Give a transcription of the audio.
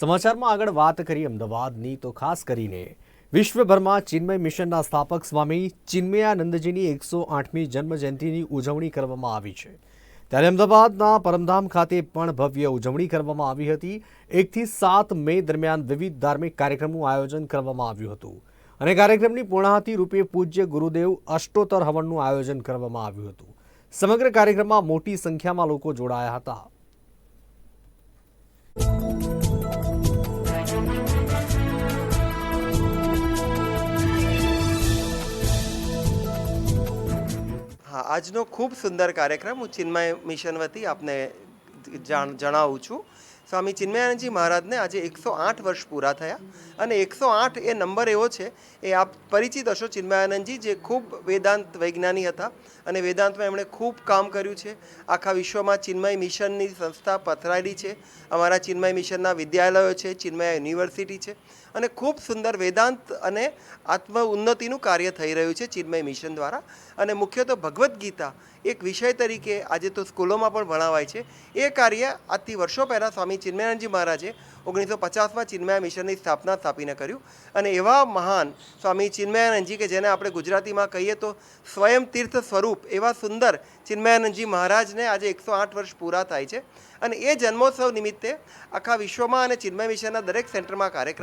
સમાચારમાં આગળ વાત કરી અમદાવાદની, તો ખાસ કરીને વિશ્વભરમાં ચિન્મય મિશનના સ્થાપક સ્વામી ચિન્મયાનંદજીની એકસો આઠમી જન્મજયંતિની ઉજવણી કરવામાં આવી છે. ત્યારે અમદાવાદના પરમધામ ખાતે પણ ભવ્ય ઉજવણી કરવામાં આવી હતી. એકથી સાત મે દરમિયાન વિવિધ ધાર્મિક કાર્યક્રમનું આયોજન કરવામાં આવ્યું હતું અને કાર્યક્રમની પૂર્ણાહતિ રૂપે પૂજ્ય ગુરુદેવ અષ્ટોત્તર હવનનું આયોજન કરવામાં આવ્યું હતું. સમગ્ર કાર્યક્રમમાં મોટી સંખ્યામાં લોકો જોડાયા હતા. હા આજનો ખૂબ સુંદર કાર્યક્રમ હું ચિન્મય મિશન વતી આપને જાણ જણાવું છું. સ્વામી ચિન્મયાનંદજી મહારાજને આજે એકસો આઠ વર્ષ પૂરા થયા અને એકસો આઠ એ નંબર એવો છે, એ આપ પરિચિત હશો ચિન્મયાનંદજી, જે ખૂબ વેદાંત વૈજ્ઞાની હતા અને વેદાંતમાં એમણે ખૂબ કામ કર્યું છે. આખા વિશ્વમાં ચિન્મય મિશનની સંસ્થા પથરાયેલી છે. અમારા ચિન્મય મિશનના વિદ્યાલયો છે, ચિન્મય યુનિવર્સિટી છે અને ખૂબ સુંદર વેદાંત અને આત્મ ઉન્નતિનું કાર્ય થઈ રહ્યું છે ચિન્મય મિશન દ્વારા. અને મુખ્ય તો ભગવદ્ ગીતા એક વિષય તરીકે આજે તો સ્કૂલોમાં પણ ભણાવાય છે. એ કાર્ય આજથી વર્ષો પહેલાં સ્વામી ચિન્મયાનંદજી મહારાજે ઓગણીસો પચાસમાં ચિન્મયા મિશનની સ્થાપના સ્થાપીને કર્યું. અને એવા મહાન સ્વામી ચિન્મયાનંદજી કે જેને આપણે ગુજરાતીમાં કહીએ તો સ્વયં તીર્થ સ્વરૂપ એવા સુંદર ચિન્મયાનંદજી મહારાજને આજે એકસો આઠ વર્ષ પૂરા થાય છે. અને એ જન્મોત્સવ નિમિત્તે આખા વિશ્વમાં અને ચિન્મય મિશનના દરેક સેન્ટરમાં કાર્યક્રમ